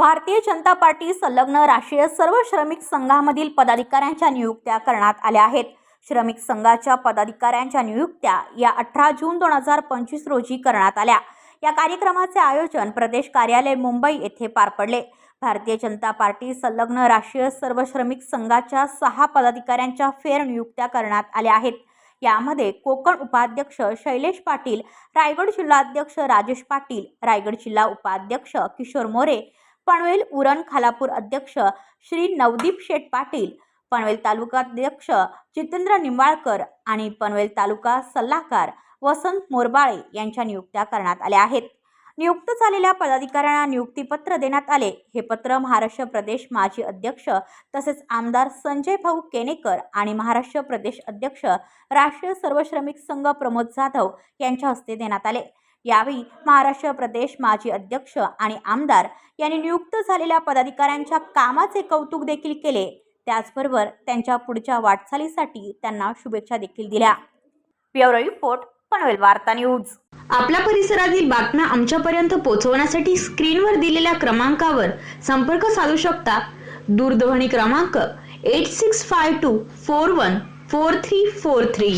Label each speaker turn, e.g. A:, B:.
A: Bharatiya Janata party संलग्न राष्ट्रीय सर्व श्रमिक संघामधील पदाधिकाऱ्यांच्या नियुक्त्या करण्यात आल्या आहेत. श्रमिक संघाच्या पदाधिकाऱ्यांच्या नियुक्त्या या अठरा जून दोन हजार पंचवीस रोजी करण्यात आल्या. या कार्यक्रमाचे आयोजन प्रदेश कार्यालय मुंबई येथे पार पडले. भारतीय जनता पार्टी संलग्न राष्ट्रीय सर्व श्रमिक संघाच्या सहा पदाधिकाऱ्यांच्या फेर नियुक्त्या करण्यात आल्या आहेत. यामध्ये कोकण उपाध्यक्ष शैलेश पाटील रायगड जिल्हाध्यक्ष राजेश पाटील रायगड जिल्हा उपाध्यक्ष किशोर मोरे पनवेल उरण खालापूर अध्यक्ष श्री नवदीप शेठ पाटील पनवेल तालुकाध्यक्ष जितेंद्र निंबाळकर आणि पनवेल तालुका सल्लागार वसंत मोरबाळे यांच्या नियुक्त्या करण्यात आल्या आहेत. नियुक्त झालेल्या पदाधिकाऱ्यांना नियुक्तीपत्र देण्यात आले. हे पत्र महाराष्ट्र प्रदेश माजी अध्यक्ष तसेच आमदार संजय भाऊ केनेकर आणि महाराष्ट्र प्रदेश अध्यक्ष राष्ट्रीय सर्वश्रमिक संघ प्रमोद जाधव यांच्या हस्ते देण्यात आले. यावेळी महाराष्ट्र प्रदेश माजी अध्यक्ष आणि आमदार यांनी नियुक्त झालेल्या पदाधिकाऱ्यांच्या कामाचे कौतुक देखील केले. त्याचबरोबर त्यांच्या पुढच्या वाटचालीसाठी त्यांना शुभेच्छा देखील दिल्या. ब्युरो रिपोर्ट पनवेल वार्ता न्यूज.
B: आपल्या परिसरातील बातम्या आमच्यापर्यंत पोहोचवण्यासाठी स्क्रीनवर दिलेल्या क्रमांकावर संपर्क साधू शकता. दूरध्वनी क्रमांक eight six five two four one four three four three